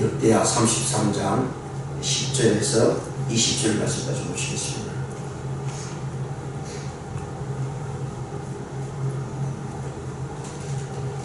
역대하 33장 10절에서 20절 말씀까지 보시겠습니다.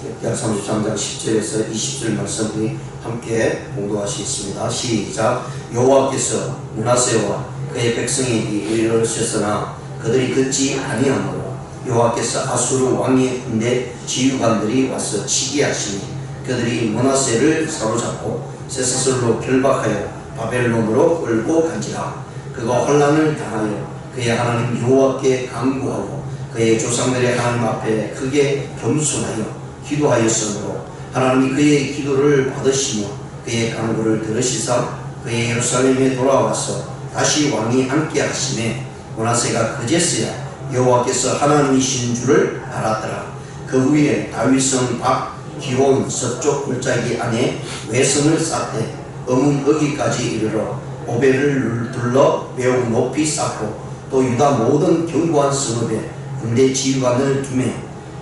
역대하 33장 10절에서 20절 말씀 우리 함께 공부하시겠습니다. 시작 여호와께서 문하세와 그의 백성에게 이르셨으나 그들이 듣지 아니하므로 여호와께서 아수르 왕의 군대 지휘관들이 와서 치게 하시니 그들이 문하세를 사로잡고 세사슬로 결박하여 바벨론으로 끌고 간지라 그가 환란을 당하여 그의 하나님 여호와께 강구하고 그의 조상들의 하나님 앞에 크게 겸손하여 기도하였으므로 하나님이 그의 기도를 받으시며 그의 간구를 들으시사 그의 예루살렘에 돌아와서 다시 왕이 앉게 하심에 문하세가 그제서야 여호와께서 하나님이신 줄을 알았더라. 그 후에 다윗성 밖 기온 서쪽 골짜기 안에 외성을 쌓되 어문 어기까지 이르러 오벨을 둘러 매우 높이 쌓고 또 유다 모든 견고한 성읍에 군대 지휘관을 두매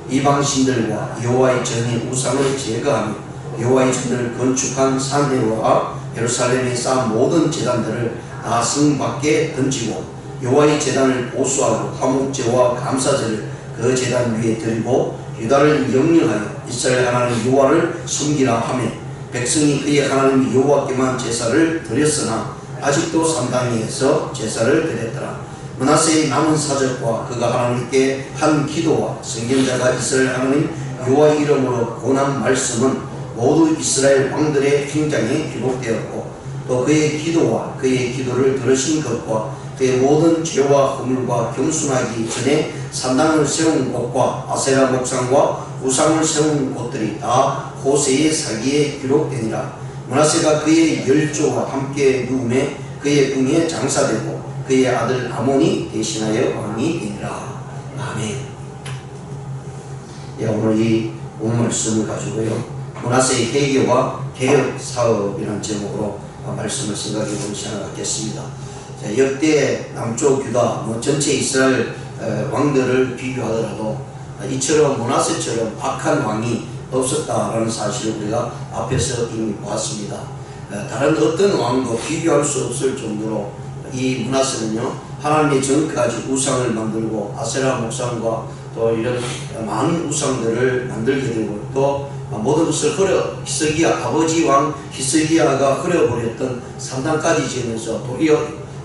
이방신들과 여호와의 전의 우상을 제거하며 여호와의 전을 건축한 산내와 예루살렘에 쌓은 모든 재단들을 다 성 밖에 던지고 여호와의 재단을 보수하고 화목제와 감사제를 그 재단 위에 드리고 유다를 명령하여 이스라엘 하나님 여호와를 섬기라 하며 백성이 그의 하나님 여호와께만 제사를 드렸으나 아직도 산당에서 제사를 드렸더라. 문하세의 남은 사적과 그가 하나님께 한 기도와 성경자가 이스라엘 하나님 여호와 이름으로 권한 말씀은 모두 이스라엘 왕들의 행장에 기록되었고 또 그의 기도와 그의 기도를 들으신 것과 그의 모든 죄와 허물과 겸손하기 전에 산당을 세운 곳과 아세라 목상과 우상을 세운 곳들이 다 호세의 사기에 기록되니라. 문하세가 그의 열조와 함께 누움에 그의 궁에 장사되고 그의 아들 아몬이 대신하여 왕이 되니라. 아멘. 예, 오늘 이 본말씀을 가지고요. 문하세의 해결과 개혁 사업이라는 제목으로 말씀을 생각해 보는 시간을 갖겠습니다. 자, 역대 남쪽 유다 뭐 전체 이스라엘 에, 왕들을 비교하더라도 이처럼 문하세처럼 악한 왕이 없었다라는 사실을 우리가 앞에서 이미 보았습니다. 에, 다른 어떤 왕도 비교할 수 없을 정도로 이 문하세는요 하나님의 전까지 우상을 만들고 아세라 목상과 또 이런 많은 우상들을 만들게 되고 또 모든 것을 흐려 히스기야 아버지 왕 히스기야가 흐려버렸던 산당까지 지으면서 도리어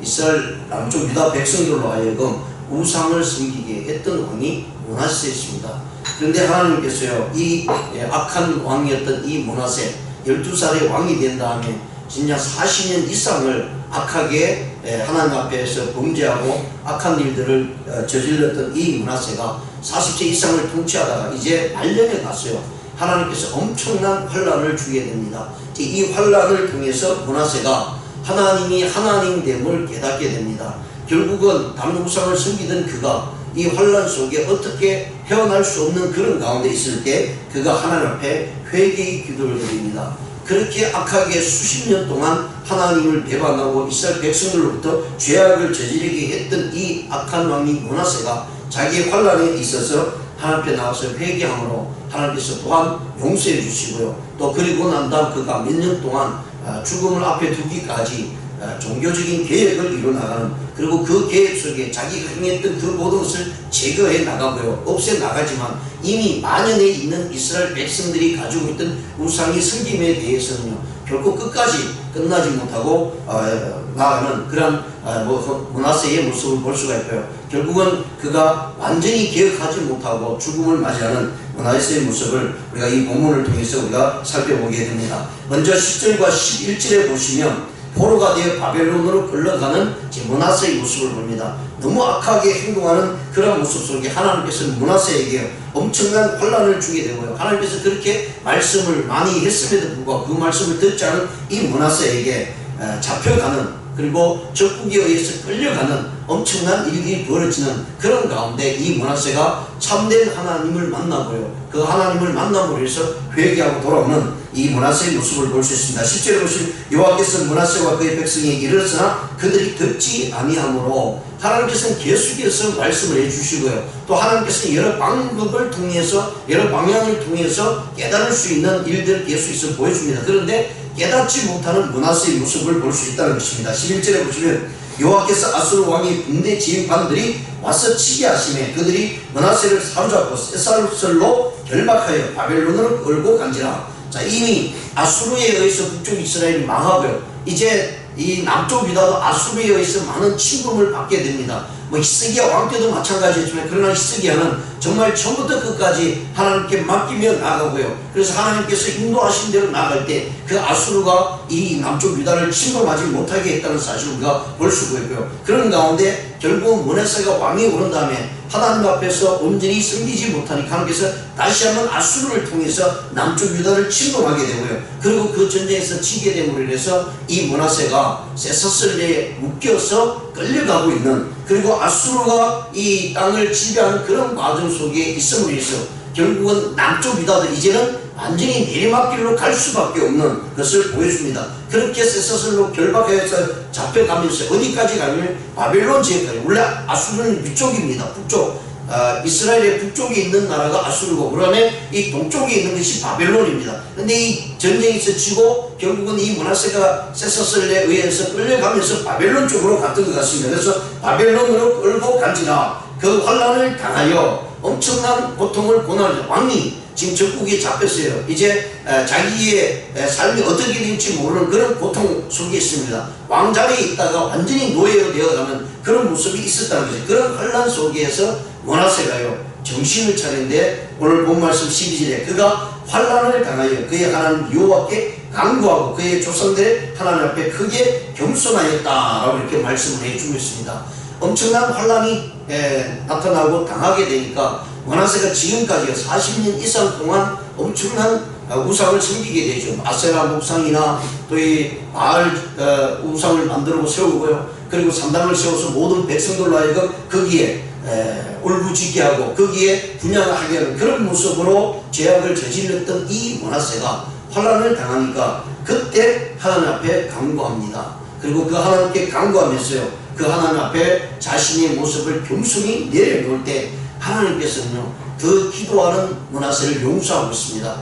이스라엘 남쪽 유다 백성들로 하여금 우상을 섬기게 했던 왕이 문하세였습니다. 그런데 하나님께서요 이 악한 왕이었던 이 문하세 12살의 왕이 된 다음에 진짜 40년 이상을 악하게 하나님 앞에서 범죄하고 악한 일들을 저질렀던 이 문하세가 40세 이상을 통치하다가 이제 말년에 갔어요. 하나님께서 엄청난 환란을 주게 됩니다. 이 환란을 통해서 문하세가 하나님이 하나님됨을 깨닫게 됩니다. 결국은 우상을 섬기던 그가 이 환란 속에 어떻게 헤어날 수 없는 그런 가운데 있을 때 그가 하나님 앞에 회개의 기도를 드립니다. 그렇게 악하게 수십 년 동안 하나님을 배반하고 이스라엘 백성들로부터 죄악을 저지르게 했던 이 악한 왕이 문하세가 자기의 환란에 있어서 하나님 앞에 나와서 회개함으로 하나님께서 또한 용서해 주시고요. 또 그리고 난 다음 그가 몇 년 동안 죽음을 앞에 두기까지 종교적인 계획을 이루나가는 그리고 그 계획 속에 자기가 행했던 그 모든 것을 제거해 나가고요. 없애 나가지만 이미 만연에 있는 이스라엘 백성들이 가지고 있던 우상의 섬김에 대해서는요. 결코 끝까지 끝나지 못하고 어, 나가는 그런 어, 뭐, 문하세의 모습을 볼 수가 있고요. 결국은 그가 완전히 개혁하지 못하고 죽음을 맞이하는 문하세의 모습을 우리가 이 본문을 통해서 우리가 살펴보게 됩니다. 먼저 10절과 11절에 보시면 포로가 되어 바벨론으로 끌려가는 문하세의 모습을 봅니다. 너무 악하게 행동하는 그런 모습 속에 하나님께서 문하세에게 엄청난 환란을 주게 되고요. 하나님께서 그렇게 말씀을 많이 했음에도 불구하고 그 말씀을 듣지 않은 이 문하세에게 잡혀가는 그리고 적국에 의해서 끌려가는 엄청난 일이 벌어지는 그런 가운데 이 문하세가 참된 하나님을 만나고요. 그 하나님을 만남으로 해서 회개하고 돌아오는 이 문하세의 모습을 볼 수 있습니다. 실제로 보시면 여호와께서 문하세와 그의 백성에게 이르렀으나 그들이 듣지 아니하므로 하나님께서는 계속해서 말씀을 해주시고요. 또 하나님께서는 여러 방법을 통해서 여러 방향을 통해서 깨달을 수 있는 일들을 계속해서 보여줍니다. 그런데 깨닫지 못하는 문하세의 모습을 볼 수 있다는 것입니다. 11절에 보시면 여호와께서 아수르 왕의 군대 지휘관들이 와서 치게 하심에 그들이 문하세를 사로잡고 쇠살로 결박하여 바벨론으로 끌고 간지라. 자 이미 아수르에 의해서 북쪽 이스라엘이 망하고요. 이제 이 남쪽 유다도 아수르에 의해서 많은 침범을 받게 됩니다 뭐 히스기야 왕 때도 마찬가지였지만 그러나 히스기야는 정말 처음부터 끝까지 하나님께 맡기며 나가고요 그래서 하나님께서 인도하신 대로 나갈 때 그 아수르가 이 남쪽 유다를 침범하지 못하게 했다는 사실을 우리가 볼 수가 있고요 그런 가운데 결국 모네세가 왕이 오른 다음에 하나님 앞에서 온전히 섬기지 못하니까 하나님께서 다시 한번 아수르를 통해서 남쪽 유다를 침범하게 되고요. 그리고 그 전쟁에서 지게 됨으로 인해서 이 모나세가 세사슬에 묶여서 끌려가고 있는 그리고 아수르가 이 땅을 지배하는 그런 과정 속에 있음으로 인해서 결국은 남쪽 유다도 이제는 완전히 내리막길로 갈 수밖에 없는 것을 보여줍니다. 그렇게 세사슬로 결박해서 잡혀가면서 어디까지 가면 바벨론 지역까지 원래 아수르는 위쪽입니다. 북쪽 아, 이스라엘의 북쪽에 있는 나라가 아수르고 그다음에 이 동쪽에 있는 것이 바벨론입니다. 근데 이 전쟁에서 지고 결국은 이 문하세가 세사슬에 의해서 끌려가면서 바벨론 쪽으로 갔던 것 같습니다. 그래서 바벨론으로 끌고 간지라 그 환란을 당하여 엄청난 고통을 고난 왕이 지금 적국에 잡혔어요. 이제 에, 자기의 에, 삶이 어떻게 될지 모르는 그런 고통 속에 있습니다. 왕자리에 있다가 완전히 노예로 되어가는 그런 모습이 있었다는 거죠. 그런 혼란 속에서 모나세 가요 정신을 차린데 오늘 본 말씀 12절에 그가 환란을 당하여 그의 하나님 여호와께 강구하고 그의 조상들의 하나님 앞에 크게 겸손하였다라고 이렇게 말씀을 해주고 있습니다. 엄청난 환란이 에, 나타나고 당하게 되니까 원하세가 지금까지 40년 이상 동안 엄청난 어, 우상을 섬기게 되죠. 아세라 목상이나 또 이 바알 어, 우상을 만들고 세우고요. 그리고 산당을 세워서 모든 백성들로 하여금 거기에 에, 울부짖게 하고 거기에 분양하게 하는 그런 모습으로 죄악을 저질렀던 이 모나세가 환란을 당하니까 그때 하나님 앞에 강구합니다. 그리고 그 하나님께 강구하면서요. 그 하나님 앞에 자신의 모습을 겸손히 내려놓을 때 하나님께서는요 그 기도하는 문화세를 용서하고 있습니다.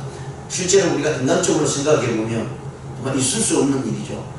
실제로 우리가 인간적으로 생각해 보면 정말 있을 수 없는 일이죠.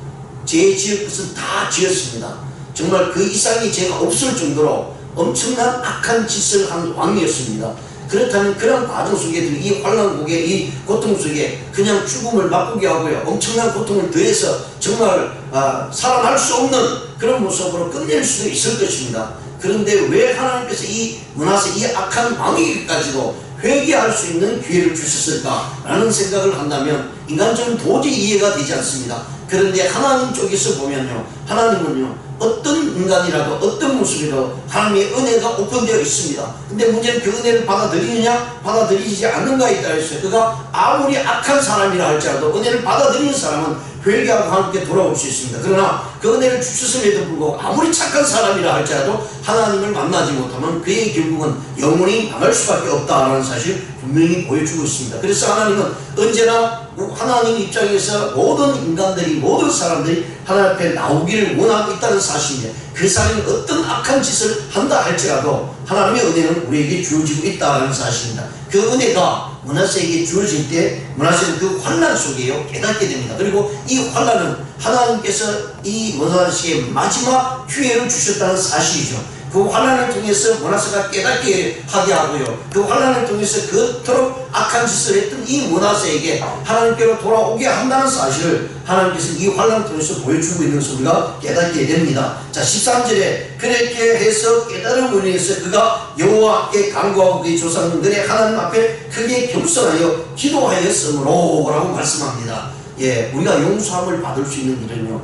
죄 지을 것은 다 지었습니다. 정말 그 이상의 죄가 없을 정도로 엄청난 악한 짓을 한 왕이었습니다. 그렇다면 그런 과정 속에 이 환란국에 이 고통 속에 그냥 죽음을 맛보게 하고요. 엄청난 고통을 더해서 정말 아, 살아날 수 없는 그런 모습으로 끝낼 수도 있을 것입니다. 그런데 왜 하나님께서 이 문화세 이 악한 왕에게까지도 회개할 수 있는 기회를 주셨을까라는 생각을 한다면 인간적으로 도저히 이해가 되지 않습니다. 그런데 하나님 쪽에서 보면요. 하나님은요. 어떤 인간이라도 어떤 모습이라도 하나님의 은혜가 오픈되어 있습니다. 근데 문제는 그 은혜를 받아들이느냐 받아들이지 않는가에 따라 있어요. 그가 아무리 악한 사람이라 할지라도 은혜를 받아들이는 사람은 회개하고 하나님께 돌아올 수 있습니다. 그러나 그 은혜를 주셨음에도 불구하고 아무리 착한 사람이라 할지라도 하나님을 만나지 못하면 그의 결국은 영원히 망할 수밖에 없다라는 사실 분명히 보여주고 있습니다. 그래서 하나님은 언제나 하나님 입장에서 모든 인간들이 모든 사람들이 하나님 앞에 나오기를 원하고 있다는 사실인데 그 사람이 어떤 악한 짓을 한다 할지라도 하나님의 은혜는 우리에게 주어지고 있다는 사실입니다. 그 은혜가 문하세에게 주어질 때 문하세는 그 환란 속에요 깨닫게 됩니다. 그리고 이 환란은 하나님께서 이 문하세에게 마지막 기회를 주셨다는 사실이죠. 그 환란을 통해서 문하세가 깨닫게 하게 하고요. 그 환란을 통해서 그토록 악한 짓을 했던 이 문하세에게 하나님께로 돌아오게 한다는 사실을 하나님께서 이 환란을 통해서 보여주고 있는 소리가 깨닫게 됩니다. 자 13절에 그렇게 해서 깨달음으로 인해서 그가 여호와께 강구하고 그의 조상들의 하나님 앞에 크게 겸손하여 기도하였으므로 라고 말씀합니다. 예, 우리가 용서함을 받을 수 있는 일은요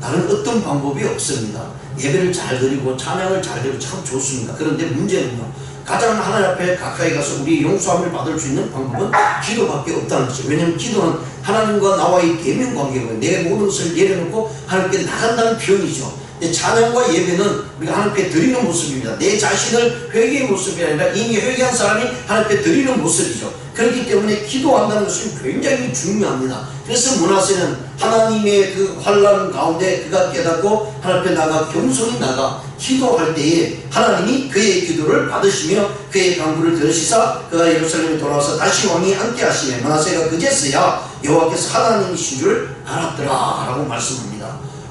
다른 어떤 방법이 없습니다. 예배를 잘 드리고 찬양을 잘 드리고 참 좋습니다. 그런데 문제는요. 가장 하나님 앞에 가까이 가서 우리 용서함을 받을 수 있는 방법은 기도밖에 없다는 거죠. 왜냐하면 기도는 하나님과 나와의 대면 관계고요. 내 모든 것을 내려놓고 하나님께 나간다는 표현이죠. 찬양과 예배는 우리가 하나님께 드리는 모습입니다. 내 자신을 회개의 모습이 아니라 이미 회개한 사람이 하나님께 드리는 모습이죠. 그렇기 때문에 기도한다는 것은 굉장히 중요합니다. 그래서 문하세는 하나님의 그 환란 가운데 그가 깨닫고 하나님 앞에 나가 겸손히 나가 기도할 때에 하나님이 그의 기도를 받으시며 그의 강구를 들으시사 그가 예루살렘에 돌아와서 다시 왕이 함께 하시며 문하세가 그제서야 여호와께서 하나님이신 줄 알았더라 라고 말씀합니다.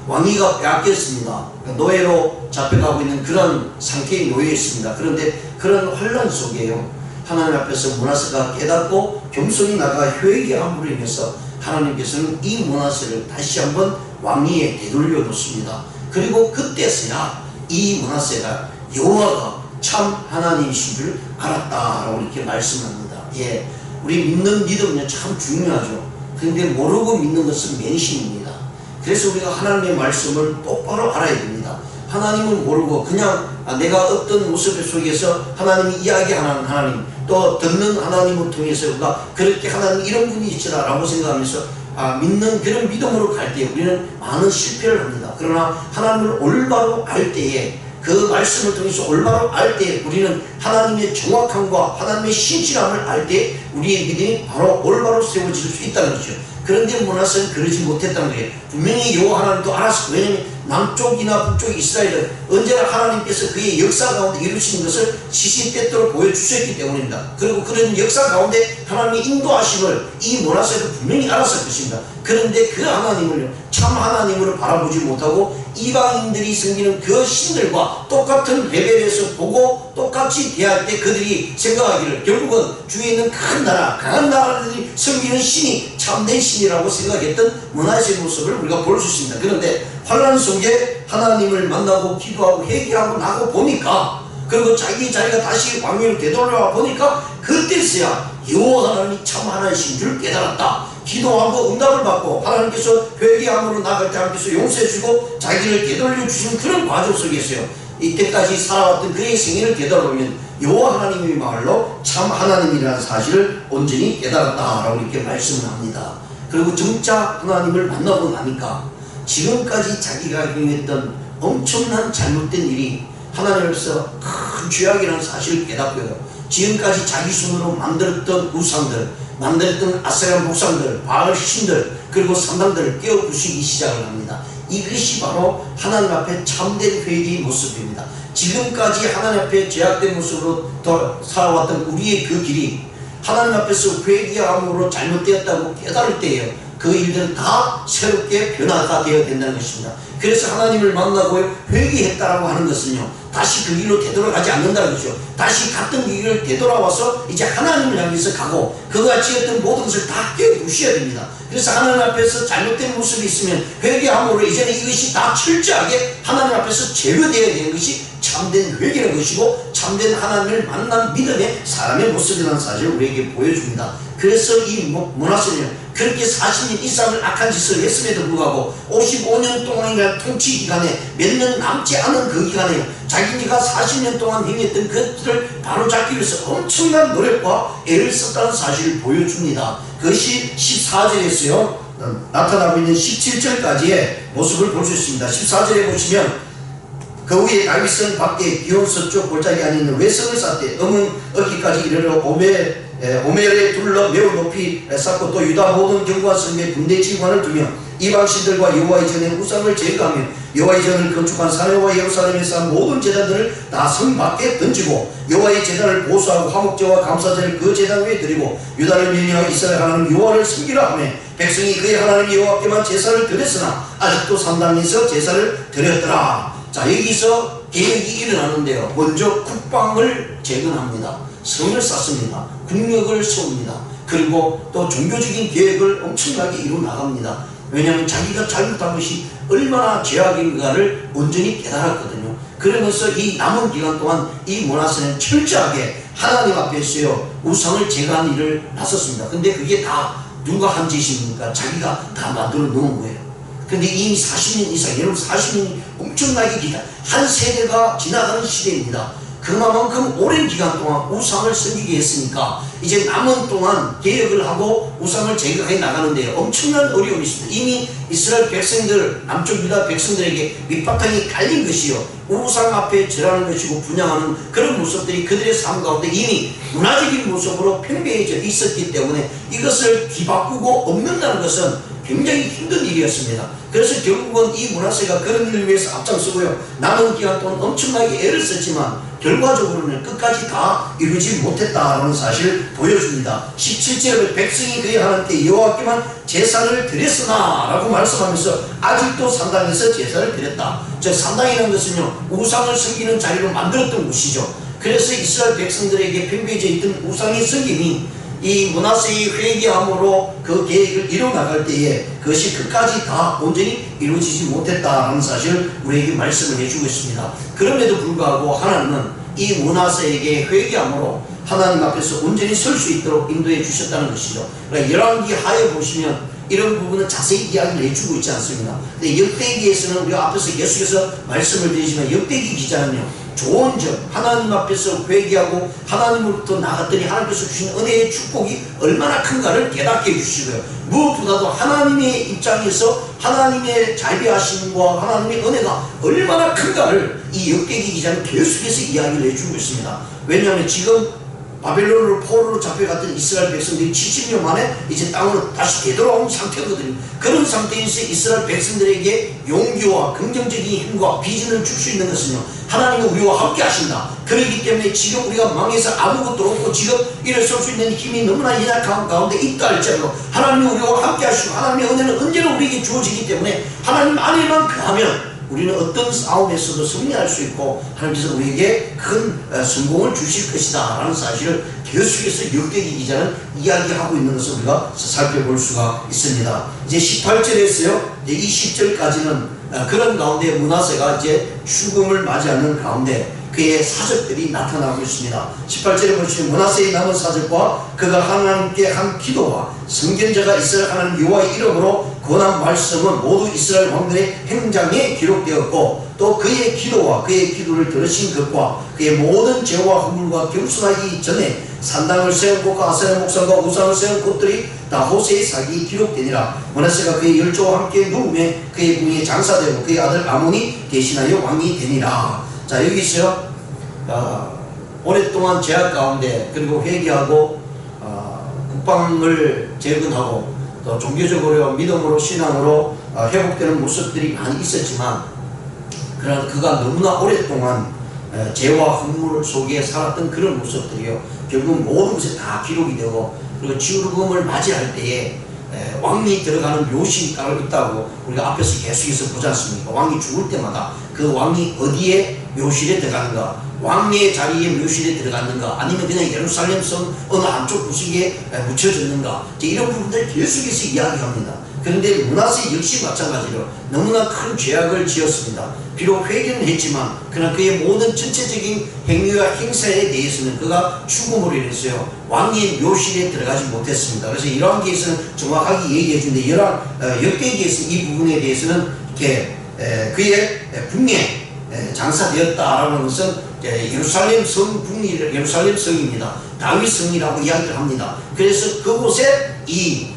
왕위가 빼앗겼습니다. 노예로 잡혀가고 있는 그런 상태에 놓여 있습니다. 그런데 그런 환란 속에요. 하나님 앞에서 문하세가 깨닫고 겸손히 나가 회개함으로 인해서 하나님께서는 이 문하세를 다시 한번 왕위에 되돌려 뒀습니다. 그리고 그때서야 이 문하세가 여호와가 참 하나님이신 줄 알았다라고 이렇게 말씀합니다. 예, 우리 믿는 믿음은 참 중요하죠. 그런데 모르고 믿는 것은 맹신입니다. 그래서 우리가 하나님의 말씀을 똑바로 알아야 됩니다. 하나님을 모르고 그냥 아, 내가 어떤 모습 속에서 하나님이 이야기하는 하나님 또 듣는 하나님을 통해서 우리가 그렇게 하나님 이런 분이 있지라라고 생각하면서 아, 믿는 그런 믿음으로 갈 때 우리는 많은 실패를 합니다. 그러나 하나님을 올바로 알 때에 그 말씀을 통해서 올바로 알때 우리는 하나님의 정확함과 하나님의 신실함을 알 때 우리의 믿음이 바로 올바로 세워질 수 있다는 거죠. 그런데 문하세는 그러지 못했다는 거예요. 분명히 여호와 하나님도 알았어. 왜냐하면 남쪽이나 북쪽 이스라엘은 언제나 하나님께서 그의 역사 가운데 이루신 것을 시시때때로 보여주셨기 때문입니다. 그리고 그런 역사 가운데 하나님의 인도하심을 이 문하세도 분명히 알았을 것입니다. 그런데 그 하나님을 참 하나님으로 바라보지 못하고 이방인들이 섬기는 그 신들과 똑같은 레벨에서 보고 똑같이 대할 때 그들이 생각하기를 결국은 주위에 있는 큰 나라, 강한 나라들이 섬기는 신이 참된 신 이라고 생각했던 문화의 모습을 우리가 볼 수 있습니다. 그런데 환란 속에 하나님을 만나고 기도하고 회개하고 나고 보니까 그리고 자기 자리가 다시 왕위로 되돌아와 보니까 그때서야 여호와 하나님이 참 하나이신 줄 깨달았다. 기도하고 응답을 받고 하나님께서 회개함으로 나갈 때 하나님께서 용서해 주고 자기를 되돌려 주시는 그런 과정 속에서요. 이때까지 살아왔던 그의 생애를 되돌아보면 여호와 하나님이 말로 참 하나님이라는 사실을 온전히 깨달았다라고 이렇게 말씀을 합니다. 그리고 정작 하나님을 만나고 나니까 지금까지 자기가 행했던 엄청난 잘못된 일이 하나님께서 큰 죄악이라는 사실을 깨닫고요. 지금까지 자기 손으로 만들었던 우상들, 만들었던 아세란 목상들, 바알 신들, 그리고 산당들을 깨어 부수기 시작을 합니다. 이것이 바로 하나님 앞에 참된 회개의 모습입니다. 지금까지 하나님 앞에 죄악된 모습으로 더 살아왔던 우리의 그 길이 하나님 앞에서 회개함으로 잘못되었다고 깨달을 때에요. 그 일들은 다 새롭게 변화가 되어야 된다는 것입니다. 그래서 하나님을 만나고 회개했다라고 하는 것은요. 다시 그 길로 되돌아가지 않는다는 거죠. 다시 갔던 길을 되돌아와서 이제 하나님을 향해서 가고 그같이 했던 모든 것을 다 깨부셔야 됩니다. 그래서 하나님 앞에서 잘못된 모습이 있으면 회개함으로 이제는 이것이 다 철저하게 하나님 앞에서 제거되어야 되는 것이 참된 회개라는 것이고 참된 하나님을 만난 믿음의 사람의 모습이라는 사실을 우리에게 보여줍니다. 그래서 이 문화선은 그렇게 40년 이상을 악한 짓을 했음에도 불구하고 55년 동안이라는 통치 기간에 몇 년 남지 않은 그 기간에 자기가 40년 동안 행했던 것들을 바로잡기 위해서 엄청난 노력과 애를 썼다는 사실을 보여줍니다. 그것이 14절에서요 나타나고 있는 17절까지의 모습을 볼 수 있습니다. 14절에 보시면 그 위에 다윗은 밖에 기온 서쪽 골짜기 안에 있는 외성을 쌓되 음은 어기까지 이르러 오멜 오멜에 둘러 매우 높이 쌓고 또 유다 모든 경관 성에 군대 지관을 두며 이방신들과 여호와의 전에 우상을 제거하며 여호와의 전을 건축한 사내와 예루살렘에서 한 모든 제단들을 다 성 밖에 던지고 여호와의 제단을 보수하고 화목제와 감사제를 그 제단 위에 드리고 유다를 명령하고 이스라엘 하나님 여호와를 섬기라 하며 백성이 그의 하나님 여호와께만 제사를 드렸으나 아직도 산당에서 제사를 드렸더라 자 여기서 계획이 일어나는데요 먼저 국방을 재건합니다 성을 쌓습니다 국력을 세웁니다 그리고 또 종교적인 계획을 엄청나게 이루 나갑니다 왜냐하면 자기가 잘못한 것이 얼마나 죄악인가를 온전히 깨달았거든요. 그러면서 이 남은 기간 동안 이 모나스는 철저하게 하나님 앞에서요 우상을 제거한 일을 나섰습니다. 근데 그게 다 누가 한 짓입니까? 자기가 다 만들어 놓은 거예요. 근데 이미 40년 이상, 여러분 40년 엄청나게 기다. 한 세대가 지나가는 시대입니다. 그만큼 오랜 기간 동안 우상을 섬기게 했으니까 이제 남은 동안 개혁을 하고 우상을 제거해 나가는데 엄청난 어려움이 있습니다. 이미 이스라엘 백성들 남쪽 유다 백성들에게 밑바탕이 깔린 것이요 우상 앞에 절하는 것이고 분양하는 그런 모습들이 그들의 삶 가운데 이미 문화적인 모습으로 팽배해져 있었기 때문에 이것을 뒤바꾸고 없는다는 것은 굉장히 힘든 일이었습니다. 그래서 결국은 이 문화세가 그런 일을 위해서 앞장서고요. 남은 기간 동안 엄청나게 애를 썼지만 결과적으로는 끝까지 다 이루지 못했다라는 사실을 보여줍니다. 17절에 백성이 그의 하나님께 여호와께만 제사를 드렸으나 라고 말씀하면서 아직도 산당에서 제사를 드렸다. 즉 산당이라는 것은요 우상을 섬기는 자리로 만들었던 곳이죠. 그래서 이스라엘 백성들에게 팽배해져 있던 우상의 섬김이 이 문화세의 회개함으로 그 계획을 이뤄나갈 때에 그것이 끝까지 다 온전히 이루어지지 못했다는 사실을 우리에게 말씀을 해주고 있습니다. 그럼에도 불구하고 하나님은 이 문화세에게 회개함으로 하나님 앞에서 온전히 설 수 있도록 인도해 주셨다는 것이죠. 그러니까 열왕기 하에 보시면 이런 부분은 자세히 이야기를 해주고 있지 않습니다. 근데 역대기에서는 우리가 앞에서 계속해서 말씀을 드리지만 역대기 기자는요. 좋은 점 하나님 앞에서 회개하고 하나님으로부터 나갔더니 하나님께서 주신 은혜의 축복이 얼마나 큰가를 깨닫게 해주시고요. 무엇보다도 하나님의 입장에서 하나님의 자비하심과 하나님의 은혜가 얼마나 큰가를 이 역대기 기자는 계속해서 이야기를 해주고 있습니다. 왜냐하면 지금 바벨론으로 포로로 잡혀갔던 이스라엘 백성들이 70년 만에 이제 땅으로 다시 되돌아온 상태거든요. 그런 상태에서 이스라엘 백성들에게 용기와 긍정적인 힘과 비전을 줄 수 있는 것은요. 하나님은 우리와 함께 하신다. 그렇기 때문에 지금 우리가 망해서 아무것도 없고 지금 일어설 수 있는 힘이 너무나 연약한 가운데 있다 할지라도 하나님은 우리와 함께 하시고 하나님의 은혜는 언제나 우리에게 주어지기 때문에 하나님 안에만 거하면 우리는 어떤 싸움에서도 승리할 수 있고 하나님께서 우리에게 큰 어, 성공을 주실 것이다 라는 사실을 계속해서 역대기 기자는 이야기하고 있는 것을 우리가 살펴볼 수가 있습니다. 이제 18절에서요 이제 20절까지는 어, 그런 가운데 문하세가 이제 죽음을 맞이하는 가운데 그의 사적들이 나타나고 있습니다. 18절에 보시면 문하세의 남은 사적과 그가 하나님께 한 기도와 성견자가 이스라엘 하나님 여호와의 이름으로 권한 말씀은 모두 이스라엘 왕들의 행장에 기록되었고 또 그의 기도와 그의 기도를 들으신 것과 그의 모든 죄와 허물과 겸손하기 전에 산당을 세운 곳과 아세라 목상과 우상을 세운 곳들이 다 호세의 사기에 기록되니라. 문하세가 그의 열조와 함께 누우며 그의 궁에 장사되고 그의 아들 아몬이 대신하여 왕이 되니라. 자 여기서 어, 오랫동안 제약 가운데 그리고 회개하고 어, 국방을 재건하고 또 종교적으로 믿음으로 신앙으로 어, 회복되는 모습들이 많이 있었지만 그러나 그가 너무나 오랫동안 에, 죄와 흠물 속에 살았던 그런 모습들이요 결국 모든 것에 다 기록이 되고 그리고 죽음을 맞이할 때에 에, 왕이 들어가는 묘실이 따로 있다고 우리가 앞에서 계속해서 보지 않습니까? 왕이 죽을 때마다 그 왕이 어디에 묘실에 들어가는가 왕의 자리에 묘실에 들어갔는가 아니면 그냥 예루살렘 성 어느 한쪽 구석에 묻혀졌는가 이런 부분들 계속해서 이야기합니다. 그런데 문하세 역시 마찬가지로 너무나 큰 죄악을 지었습니다. 비록 회개는 했지만 그러나 그의 모든 전체적인 행위와 행사에 대해서는 그가 죽음으로 인해서요 왕의 묘실에 들어가지 못했습니다. 그래서 이러한 계에서는 정확하게 얘기해 주는데 이러한 어, 역대기에서 이 부분에 대해서는 이렇게 에, 그의 궁에 장사되었다라는 것은 예루살렘 성 북리 예루살렘 성입니다. 다윗 성이라고 이야기를 합니다. 그래서 그곳에 이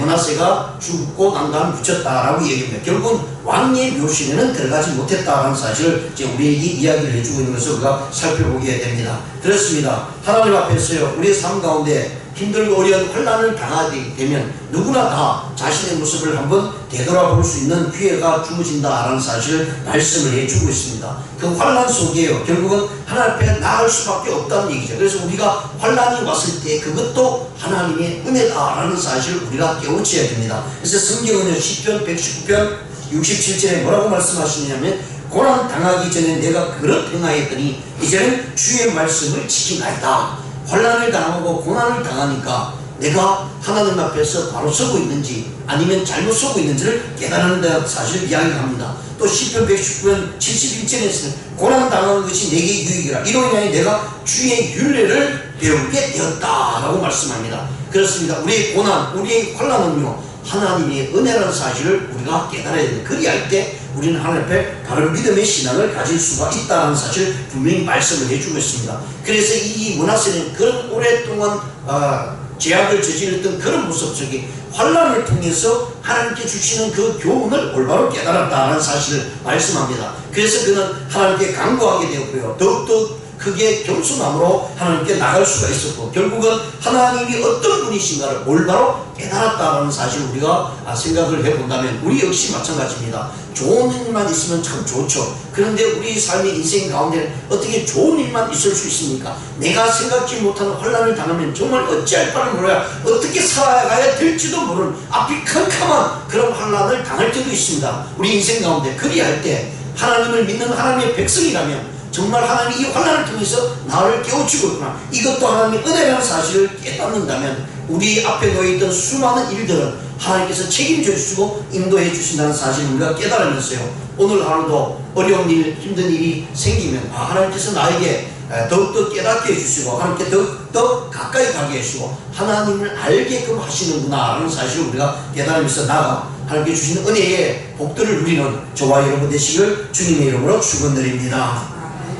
문하세가 죽고 난 다음 붙였다라고 얘기합니다. 결국은 왕의 묘실에는 들어가지 못했다라는 사실을 이제 우리에게 이야기를 해주고 있는 것을 우리가 살펴보게 됩니다. 그렇습니다. 하나님 앞에서요 우리의 삶 가운데 힘들고 어려운 혼란을 당하게 되면 누구나 다 자신의 모습을 한번 되돌아볼 수 있는 기회가 주어진다라는 사실을 말씀을 해주고 있습니다. 그 환란 속에요. 결국은 하나님 앞에 나갈 수밖에 없다는 얘기죠. 그래서 우리가 환란이 왔을 때 그것도 하나님의 은혜다라는 사실을 우리가 깨우쳐야 됩니다. 그래서 성경은요 10편 119편 67절에 뭐라고 말씀하시냐면 고난 당하기 전에 내가 그렇 행하였더니 이제는 주의 말씀을 지키나이다. 혼란을 당하고 고난을 당하니까 내가 하나님 앞에서 바로 서고 있는지 아니면 잘못 서고 있는지를 깨달는 데 사실 이야기합니다. 또 10편 119편 71절에서는 고난 당하는 것이 내게 유익이라 이로 인하여 내가 주의 윤례를 배우게 되었다라고 말씀합니다. 그렇습니다. 우리의 고난, 우리의 혼란은요 하나님의 은혜라는 사실을 우리가 깨달아야 됩니다. 그리할 때 우리는 하나님 앞에 바른 믿음의 신앙을 가질 수가 있다는 사실 분명히 말씀을 해주고 있습니다. 그래서 이 문하세는 그런 오랫동안 아, 죄악을 저질렀던 그런 모습 속에 환란을 통해서 하나님께 주시는 그 교훈을 올바로 깨달았다는 사실을 말씀합니다. 그래서 그는 하나님께 간구하게 되었고요. 더욱더 크게 겸손함으로 하나님께 나갈 수가 있었고 결국은 하나님이 어떤 분이신가를 올바로 깨달았다는 사실 우리가 아, 생각을 해본다면 우리 역시 마찬가지입니다. 좋은 일만 있으면 참 좋죠. 그런데 우리 삶의 인생 가운데 어떻게 좋은 일만 있을 수 있습니까? 내가 생각지 못하는 환란을 당하면 정말 어찌할 바를 몰라야 어떻게 살아가야 될지도 모르는 앞이 캄캄한 그런 환란을 당할 때도 있습니다. 우리 인생 가운데 그리할 때 하나님을 믿는 하나님의 백성이라면 정말 하나님이 이 환란을 통해서 나를 깨우치고 있구나. 이것도 하나님의 은혜라는 사실을 깨닫는다면 우리 앞에 놓여있던 수많은 일들은 하나님께서 책임져 주시고 인도해 주신다는 사실을 우리가 깨달으면서요. 오늘 하루도 어려운 일, 힘든 일이 생기면 아, 하나님께서 나에게 에, 더욱더 깨닫게 해주시고 하나님께 더욱더 가까이 가게 해주시고 하나님을 알게끔 하시는구나 라는 사실을 우리가 깨달으면서 나가 하나님께 주시는 은혜의 복들을 누리는 저와 여러분 되시길 주님의 이름으로 축원드립니다.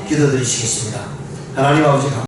기도드리시겠습니다. 하나님 아버지 감